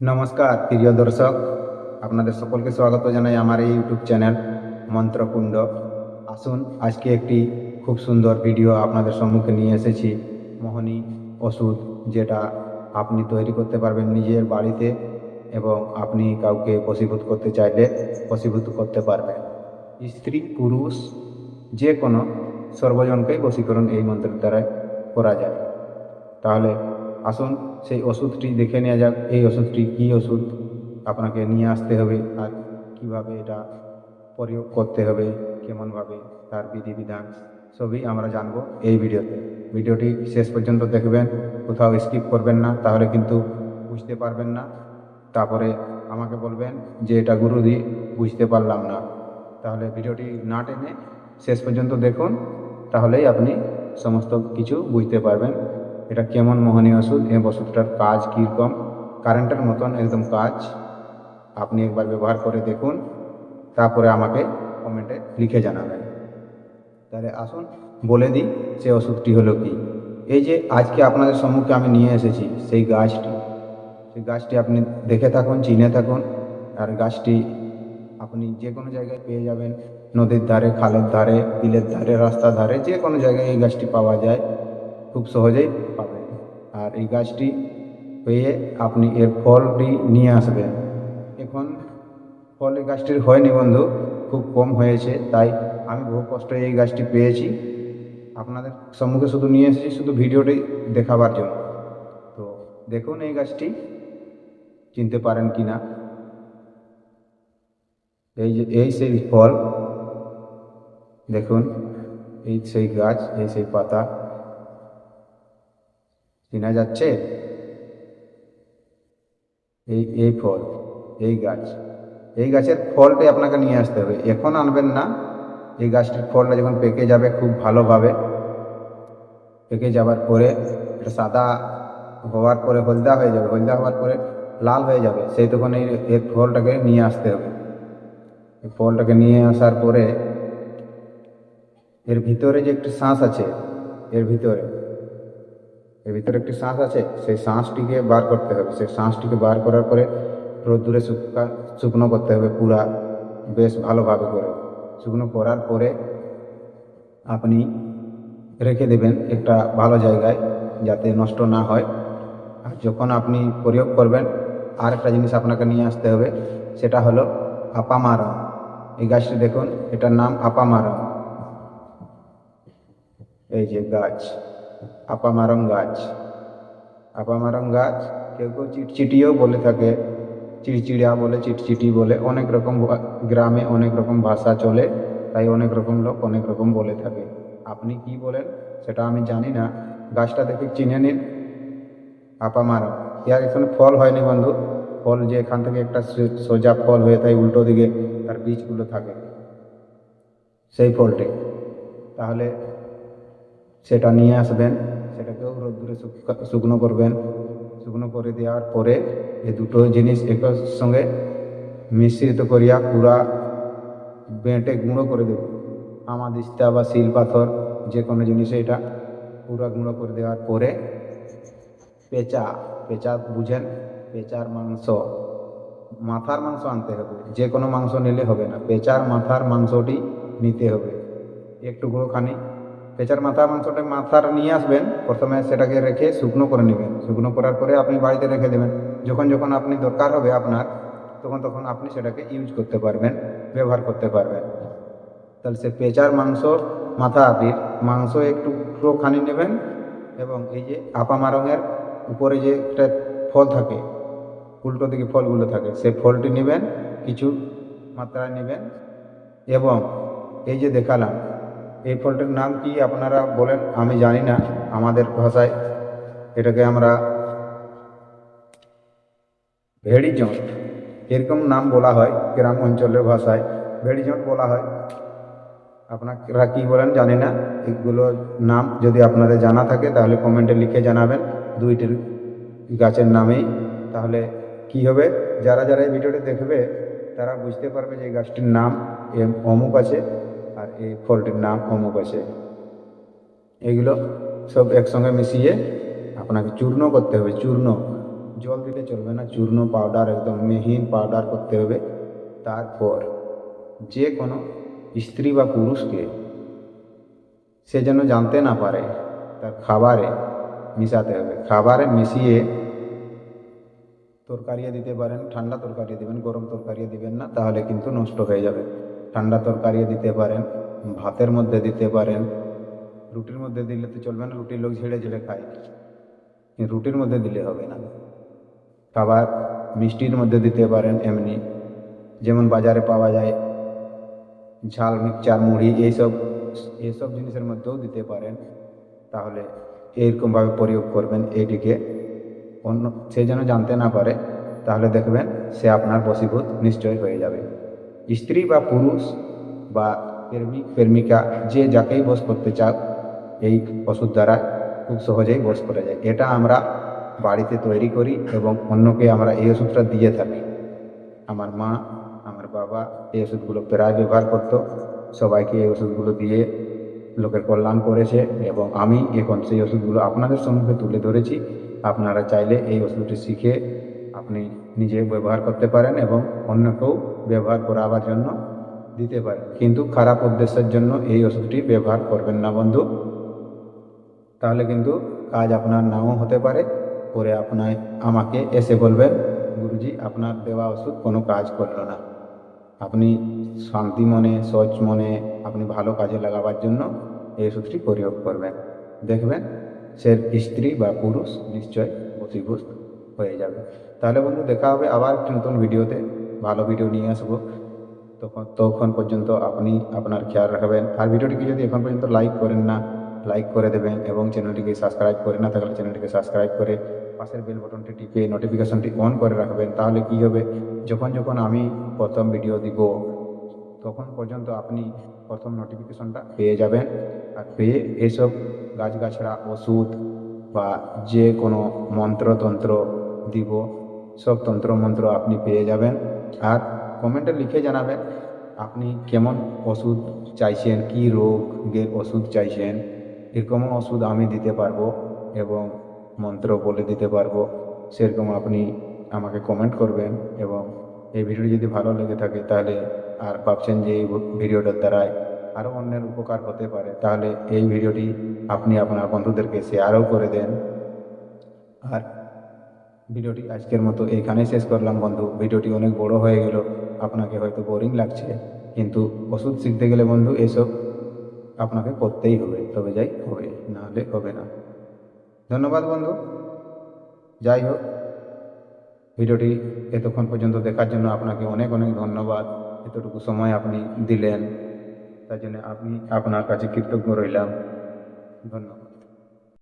নমস্কার, প্রিয় দর্শক। আপনাদের সকলকে স্বাগত জানাই আমার এই ইউটিউব চ্যানেল মন্ত্রকুণ্ড। আসুন, আজকে একটি খুব সুন্দর ভিডিও আপনাদের সম্মুখে নিয়ে এসেছি। মোহনী ওষুধ যেটা আপনি তৈরি করতে পারবেন নিজের বাড়িতে এবং আপনি কাউকে বশীভূত করতে চাইলে বশীভূত করতে পারবেন। স্ত্রী, পুরুষ যে কোনো সর্বজনকেই বশীকরণ এই মন্ত্রের দ্বারা করা যায়। তাহলে আসুন, সেই ওষুধটি দেখে নেওয়া যাক, এই ওষুধটি কী ওষুধ আপনাকে নিয়ে আসতে হবে আর কীভাবে এটা প্রয়োগ করতে হবে, কেমনভাবে তার বিধিবিধান, সবই আমরা জানব এই ভিডিওতে। ভিডিওটি শেষ পর্যন্ত দেখবেন, কোথাও স্কিপ করবেন না, তাহলে কিন্তু বুঝতে পারবেন না। তারপরে আমাকে বলবেন যে এটা গুরুদি, বুঝতে পারলাম না। তাহলে ভিডিওটি না টেনে শেষ পর্যন্ত দেখুন, তাহলেই আপনি সমস্ত কিছু বুঝতে পারবেন। এটা কেমন মোহনীয় ওষুধ? এই ওষুধটার কাজ কীরকম? কারেন্টের মতন একদম কাজ। আপনি একবার ব্যবহার করে দেখুন। তারপরে আমাকে কমেন্টে লিখে জানাবেন। তাহলে আসুন, বলে দিই সে ওষুধটি হলো কি। এই যে আজকে আপনাদের সম্মুখে আমি নিয়ে এসেছি সেই গাছটি। সেই গাছটি আপনি দেখে থাকুন, চিনে থাকুন। আর গাছটি আপনি যে কোনো জায়গায় পেয়ে যাবেন। নদীর ধারে, খালের ধারে, বিলের ধারে, রাস্তার ধারে যে কোনো জায়গায় এই গাছটি পাওয়া যায়। খুব সহজেই পাবেন। আর এই গাছটি পেয়ে আপনি এর ফলটি নিয়ে আসবেন। এখন ফল এই গাছটির হয়নি বন্ধু, খুব কম হয়েছে, তাই আমি বহু কষ্টে এই গাছটি পেয়েছি। আপনাদের সম্মুখে শুধু নিয়ে এসেছি, শুধু ভিডিওটি দেখাবার জন্য। তো দেখুন এই গাছটি, চিনতে পারেন কি না এই যে, এই সেই ফল, দেখুন, এই সেই গাছ, এই সেই পাতা। চেনা যাচ্ছে? এই এই ফল, এই গাছ, এই গাছের ফলটি আপনাকে নিয়ে আসতে হবে। এখন আনবেন না। এই গাছটির ফলটা যখন পেকে যাবে খুব ভালোভাবে, পেকে যাবার পরে এটা সাদা হওয়ার পরে হলদা হয়ে যাবে। হলদা হওয়ার পরে লাল হয়ে যাবে। সেই তখন এই এর ফলটাকে নিয়ে আসতে হবে। এই ফলটাকে নিয়ে আসার পরে এর ভিতরে যে একটি শ্বাস আছে, এর ভিতরে এর ভিতরে একটি শ্বাস আছে, সেই শ্বাসটিকে বার করতে হবে। সেই শ্বাসটিকে বার করার পরে রোদ্দুরে শুকা, শুকনো করতে হবে পুরা বেশ ভালোভাবে করে। শুকনো করার পরে আপনি রেখে দেবেন একটা ভালো জায়গায় যাতে নষ্ট না হয়। আর যখন আপনি প্রয়োগ করবেন আর একটা জিনিস আপনাকে নিয়ে আসতে হবে, সেটা হলো আপামারম এই গাছটি দেখুন, এটার নাম আপামারম এই যে গাছ। আপামারম গাছ। আপামারম গাছ, কেউ কেউ চিটচিটিও বলে থাকে। চিড়চিড়া বলে চিটচিটি বলে। অনেক রকম গ্রামে অনেক রকম ভাষা চলে, তাই অনেক রকম লোক অনেক রকম বলে থাকে। আপনি কি বলেন? সেটা আমি জানি না। গাছটা দেখে চিনে নিন। আপামারম ইয়ার এখানে ফল হয়নি বন্ধু। ফল যে এখান থেকে একটা সোজা ফল হয়ে থাকে উল্টো দিকে তার বীজগুলো থাকে। সেই ফলটি। তাহলে সেটা নিয়ে আসবেন সেটাকেও রোদ্দুরে শুকনো করবেন। শুকনো করে দেওয়ার পরে এই দুটো জিনিস একর সঙ্গে মিশ্রিত করিয়া পুরা বেঁটে গুঁড়ো করে দেব। আমাদিস্তা বা শিল পাথর যে কোনো জিনিসে এটা পুরা গুঁড়ো করে দেওয়ার পরে পেঁচা পেঁচা বুঝেন, পেঁচার মাংস, মাথার মাংস আনতে হবে। যে কোনো মাংস নিলে হবে না, পেঁচার মাথার মাংসটি নিতে হবে। একটু গুঁড়োখানি পেঁচার মাথার মাংসটা মাথার নিয়ে আসবেন, প্রথমে সেটাকে রেখে শুকনো করে নেবেন। শুকনো করার পরে আপনি বাড়িতে রেখে দেবেন। যখন যখন আপনি দরকার হবে আপনার, তখন তখন আপনি সেটাকে ইউজ করতে পারবেন, ব্যবহার করতে পারবেন। তাহলে সে পেঁচার মাংস, মাথা আপির মাংস একটু খানি নেবেন এবং এই যে আপামা রঙের উপরে যে একটা ফল থাকে, উল্টো দিকে ফলগুলো থাকে সেই ফলটি নেবেন, কিছু মাত্রায় নেবেন এবং এই যে দেখালাম এই ফলটির নাম কি আপনারা বলেন? আমি জানি না। আমাদের ভাষায় এটাকে আমরা ভেড়ি জট এরকম নাম বলা হয় গ্রাম অঞ্চলের ভাষায়। ভেড়ি জট বলা হয়। আপনারা কি বলেন জানি না। এগুলো নাম যদি আপনাদের জানা থাকে তাহলে কমেন্টে লিখে জানাবেন। দুইটির গাছের নামেই তাহলে কি হবে? যারা যারা এই ভিডিওটি দেখবে তারা বুঝতে পারবে যে গাছটির নাম এম অমুক আছে। এই ফলটির নাম অমুক আছে। এগুলো সব একসঙ্গে মিশিয়ে আপনাকে চূর্ণ করতে হবে, চূর্ণ। জল দিলে চলবে না, চূর্ণ পাউডার একদম মিহিন পাউডার করতে হবে। তারপর যে কোনো স্ত্রী বা পুরুষকে সে যেন জানতে না পারে, তার খাবারে মিশাতে হবে। খাবারে মিশিয়ে তরকারিয়ে দিতে পারেন, ঠান্ডা তরকারি দিবেন, গরম তরকারি দিবেন না, তাহলে কিন্তু নষ্ট হয়ে যাবে। ঠান্ডা তরকারি দিতে পারেন ভাতের মধ্যে দিতে পারেন। রুটির মধ্যে দিলে তো চলবে না, রুটির লোক ঝেড়ে ঝেড়ে খায়। রুটির মধ্যে দিলে হবে না। খাবার মিষ্টির মধ্যে দিতে পারেন এমনি। যেমন বাজারে পাওয়া যায় ঝাল, মিক্সচার, মুড়ি এইসব এইসব জিনিসের মধ্যেও দিতে পারেন। তাহলে এইরকমভাবে প্রয়োগ করবেন এইটিকে অন্য, সে যেন জানতে না পারে, তাহলে দেখবেন সে আপনার বশীভূত নিশ্চয় হয়ে যাবে। স্ত্রী বা পুরুষ বা প্রেমিক প্রেমিকা যে যাকেই বশ করতে চাও এই ওষুধ দ্বারা খুব সহজেই বশ করা যায়। এটা আমরা বাড়িতে তৈরি করি এবং অন্যকে আমরা এই ওষুধটা দিয়ে থাকি। আমার মা, আমার বাবা এই ওষুধগুলো প্রায় ব্যবহার করতো। সবাইকে এই ওষুধগুলো দিয়ে লোকের কল্যাণ করেছে এবং আমি এখন সেই ওষুধগুলো আপনাদের সম্মুখে তুলে ধরেছি। আপনারা চাইলে এই ওষুধটি শিখে আপনি নিজে ব্যবহার করতে পারেন এবং অন্যকেও ব্যবহার করাবার জন্য দিতে পারেন কিন্তু খারাপ উদ্দেশ্যের জন্য এই ওষুধটি ব্যবহার করবেন না বন্ধু। তাহলে কিন্তু কাজ আপনার নাও হতে পারে। পরে আপনার আমাকে এসে বলবেন, গুরুজি, আপনার দেওয়া ওষুধ কোনো কাজ করল না। আপনি শান্তি মনে সচ মনে, আপনি ভালো কাজে লাগাবার জন্য এই ওষুধটি প্রয়োগ করবেন। দেখবেন সে স্ত্রী বা পুরুষ নিশ্চয় বসীভূত হয়ে যাবে। তাহলে বন্ধু, দেখা হবে আবার একটি নতুন ভিডিওতে। ভালো ভিডিও নিয়ে আসব। তখন তখন পর্যন্ত আপনি আপনার খেয়াল রাখবেন। আর ভিডিওটিকে যদি এখন পর্যন্ত লাইক করেন না লাইক করে দেবেন এবং চ্যানেলটিকে সাবস্ক্রাইব করে না থাকলে চ্যানেলটিকে সাবস্ক্রাইব করে পাশের বেল বটনটি টিপে নোটিফিকেশনটি অন করে রাখবেন, তাহলে কি হবে? যখন যখন আমি প্রথম ভিডিও দিব, তখন পর্যন্ত আপনি প্রথম নোটিফিকেশনটা পেয়ে যাবেন। আর পেয়ে এসব গাছগাছড়া, ওষুধ বা যে কোনো মন্ত্রতন্ত্র দিব, সব তন্ত্র মন্ত্র আপনি পেয়ে যাবেন। আর কমেন্টে লিখে জানাবেন, আপনি কেমন ওষুধ চাইছেন, কি রোগের ওষুধ চাইছেন? এরকমও ওষুধ আমি দিতে পারব এবং মন্ত্র বলে দিতে পারব, সেরকম আপনি আমাকে কমেন্ট করবেন এবং এই ভিডিওটি যদি ভালো লেগে থাকে তাহলে আর ভাবছেন যে এই ভিডিওটার দ্বারাই আরও অন্যের উপকার হতে পারে, তাহলে এই ভিডিওটি আপনি আপনার বন্ধুদেরকে শেয়ারও করে দেন। আর ভিডিওটি আজকের মতো এইখানেই শেষ করলাম, বন্ধু। ভিডিওটি অনেক বড় হয়ে গেল। আপনাকে হয়তো বোরিং লাগছে, কিন্তু ওষুধ শিখতে গেলে, বন্ধু, এসব আপনাকে করতেই হবে। তবে যাই হবে নাহলে হবে না। ধন্যবাদ, বন্ধু। যাই হোক, ভিডিওটি এতক্ষণ পর্যন্ত দেখার জন্য আপনাকে অনেক অনেক ধন্যবাদ। এতটুকু সময় আপনি দিলেন, তার জন্য আপনি আপনার কাছে কৃতজ্ঞ রইলাম। ধন্যবাদ।